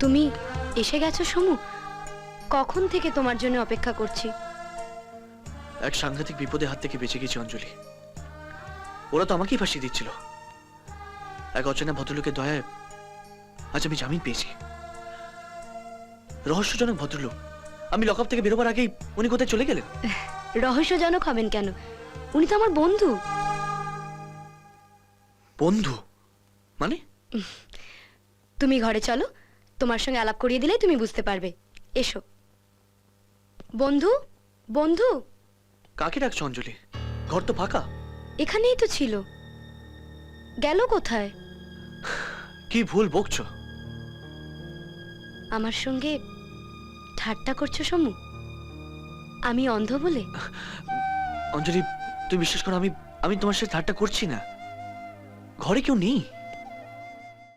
তুমি এসে গেছো সমু? কখন থেকে তোমার জন্য অপেক্ষা করছি? এক সাংঘাতিক বিপদের হাত থেকে বেঁচে গেছি অঞ্জলি। ওরা তো আমাকেই দিচ্ছিল। এক অচেনা ভদ্রলোকের দয়ায় আজ আমি জামিন পেয়েছি। রহস্যজনক ভদ্রলোক আমি লকআপ থেকে বেরোবার আগেই উনি কোথায় চলে গেলেন? রহস্যজনক হবেন কেন? উনি তো আমার বন্ধু। বন্ধু? মানে? তুমি ঘরে চলো তোমার সঙ্গে আলাপ করিয়ে দিলে তুমি বুঝতে পারবে। এসো। বন্ধু বন্ধু। কাকে ডাকছো অঞ্জলি? ঘর তো ফাঁকা। এখানেই তো ছিল। গেল কোথায়? কি ভুল বকছো? আমার সঙ্গে ঠাট্টা করছ সমু? আমি অন্ধ বলে? অঞ্জলি তুই বিশ্বাস করো আমি আমি তোমার সাথে ঠাট্টা করছি না। ঘরে কেউ নেই।